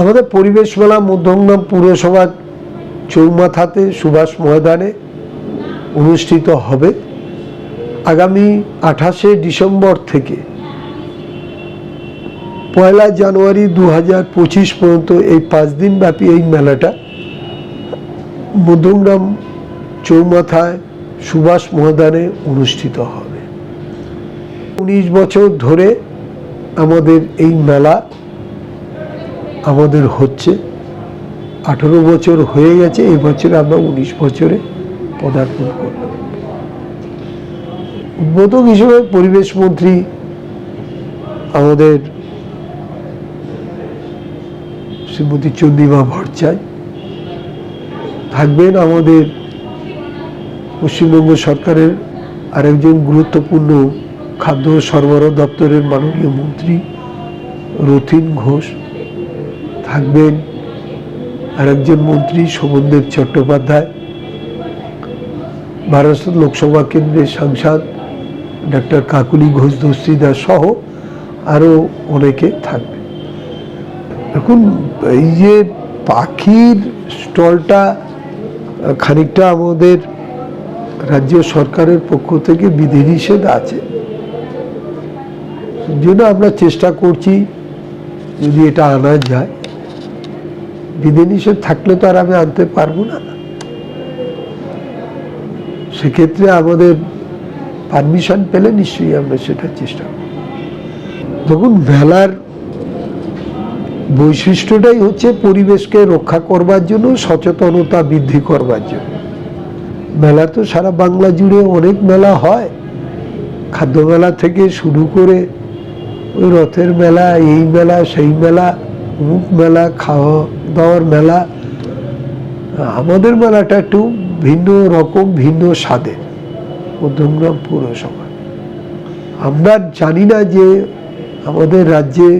আমাদের পরিবেশ মেলা মধ্যমগ্রাম পুরসভার চৌমাথাতে সুভাষ ময়দানে অনুষ্ঠিত হবে। আগামী আঠাশে ডিসেম্বর থেকে পয়লা জানুয়ারি দু হাজার পঁচিশ পর্যন্ত এই পাঁচ দিন ব্যাপী এই মেলাটা মধ্যমগ্রাম চৌমাথায় সুভাষ ময়দানে অনুষ্ঠিত হবে। উনিশ বছর ধরে আমাদের এই মেলা আমাদের হচ্ছে। আঠেরো বছর হয়ে গেছে, এই বছরে আমরা উনিশ বছরে পদার্পণ করলাম। উদ্বোধক হিসেবে পরিবেশ মন্ত্রী আমাদের শ্রীমতী চন্দ্রিমা ভট্টাচার্য থাকবেন আমাদের পশ্চিমবঙ্গ সরকারের আরেকজন গুরুত্বপূর্ণ খাদ্য সরবরাহ দপ্তরের মাননীয় মন্ত্রী রথিন ঘোষ। থাকবেন। আরেকজন মন্ত্রী শোভনদেব চট্টোপাধ্যায় মহারাষ্ট্র লোকসভা কেন্দ্রের সাংসদ ডক্টর কাকুলি ঘোষ দস্তিদার সহ আরও অনেকে থাকবে এখন এই যে পাখির স্টলটা খানিকটা আমাদের রাজ্য সরকারের পক্ষ থেকে বিধিনিষেধ আছে। জন্য আমরা চেষ্টা করছি যদি এটা আনা যায়। বিধিনিষেধ থাকলে তো আর আমি আনতে পারব না। সেক্ষেত্রে আমাদের পারমিশন পেলে নিশ্চয়ই আমরা সেটা চেষ্টা করব। দেখুন মেলার বৈশিষ্ট্যটাই হচ্ছে পরিবেশকে রক্ষা করবার জন্য, সচেতনতা বৃদ্ধি করবার জন্য। মেলা তো সারা বাংলা জুড়ে অনেক মেলা হয়। খাদ্য মেলা থেকে শুরু করে ওই রথের মেলা, এই মেলা, সেই মেলা অমুক মেলা খাওয়া দাওয়ার মেলা, আমাদের মেলাটা একটু ভিন্ন রকম, ভিন্ন স্বাদের মধ্যমগ্রাম পৌরসভা। আমরা জানি না যে আমাদের রাজ্যে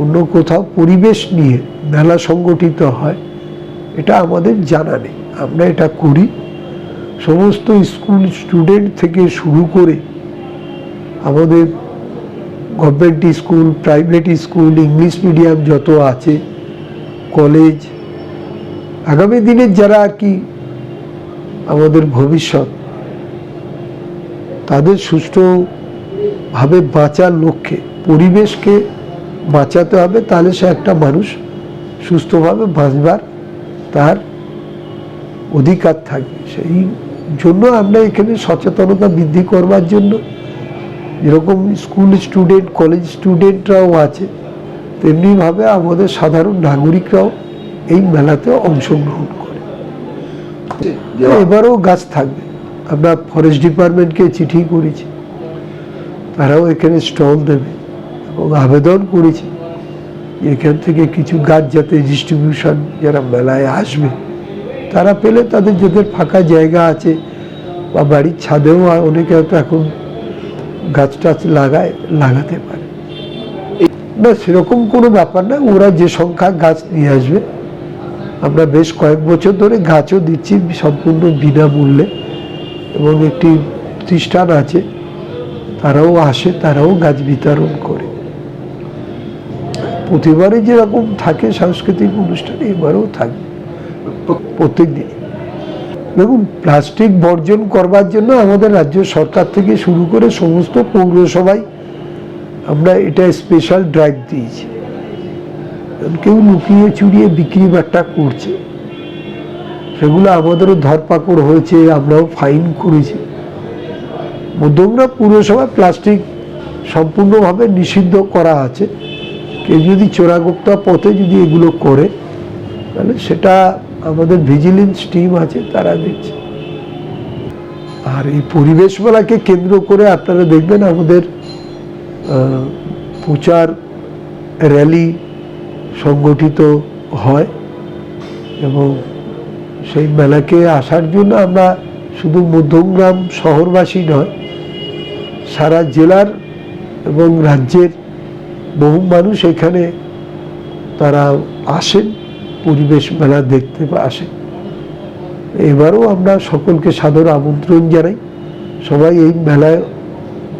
অন্য কোথাও পরিবেশ নিয়ে মেলা সংগঠিত হয়, এটা আমাদের জানা নেই। আমরা এটা করি। সমস্ত স্কুল স্টুডেন্ট থেকে শুরু করে আমাদের government school, private school, English medium যত আছে, কলেজ, আগামী দিনের যারা আর কি আমাদের ভবিষ্যৎ, তাদের সুষ্ঠুভাবে বাঁচার লক্ষ্যে, পরিবেশকে বাঁচাতে হবে, তাহলে সে একটা মানুষ সুস্থভাবে বাঁচবার তার অধিকার থাকবে। সেই জন্য আমরা এখানে সচেতনতা বৃদ্ধি করবার জন্য যেরকম স্কুল স্টুডেন্ট কলেজ স্টুডেন্টরাও আছে। তেমনিভাবে আমাদের সাধারণ নাগরিকরাও এই মেলাতে অংশগ্রহণ করে। এবারও গাছ থাকবে। আমরা ফরেস্ট ডিপার্টমেন্টকে চিঠি করেছি। তারাও এখানে স্টল দেবে এবং আবেদন করেছি এখান থেকে কিছু গাছ যাতে ডিস্ট্রিবিউশন যারা মেলায় আসবে, তারা পেলে তাদের যাদের ফাঁকা জায়গা আছে বা বাড়ির ছাদেও অনেকে হয়তো এখন গাছ টাছ লাগায়, লাগাতে পারে। না, সেরকম কোনো ব্যাপার না, ওরা যে সংখ্যা গাছ নিয়ে আসবে, আমরা বেশ কয়েক বছর ধরে গাছও দিচ্ছি সম্পূর্ণ বিনামূল্যে এবং একটি প্রতিষ্ঠান আছে, তারাও আসে, তারাও গাছ বিতরণ করে। প্রতিবারই যেরকম থাকে সাংস্কৃতিক অনুষ্ঠান, এবারেও থাকবে প্রত্যেক দিন দেখুন প্লাস্টিক বর্জন করবার জন্য আমাদের রাজ্য সরকার থেকে শুরু করে সমস্ত পৌরসভায় আমরা এটা স্পেশাল ড্রাইভ দিয়েছি। কেউ লুকিয়ে চুরিয়ে বিক্রি বাট্টা করছে। সেগুলো আমাদেরও ধরপাকড় হয়েছে, আমরাও ফাইন করেছি। মধ্যমরা পুরসভা প্লাস্টিক সম্পূর্ণভাবে নিষিদ্ধ করা আছে। কেউ যদি চোরাগোপ্তা পথে যদি এগুলো করে, তাহলে সেটা আমাদের ভিজিলেন্স টিম আছে, তারা দেখছে। আর এই পরিবেশ মেলাকে কেন্দ্র করে আপনারা দেখবেন আমাদের প্রচার র্যালি সংগঠিত হয় এবং সেই মেলাকে আসার জন্য আমরা শুধু মধ্যমগ্রাম শহরবাসী নয়, সারা জেলার এবং রাজ্যের বহু মানুষ এখানে তারা আসেন। পরিবেশ মেলা দেখতে আসে। এবারও আমরা সকলকে সাদর আমন্ত্রণ জানাই। সবাই এই মেলায়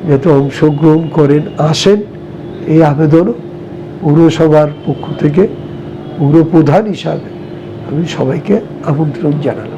যাতে অংশগ্রহণ করেন, আসেন, এই আবেদনও পৌরসভার পক্ষ থেকে পৌর প্রধান হিসাবে আমি সবাইকে আমন্ত্রণ জানালাম।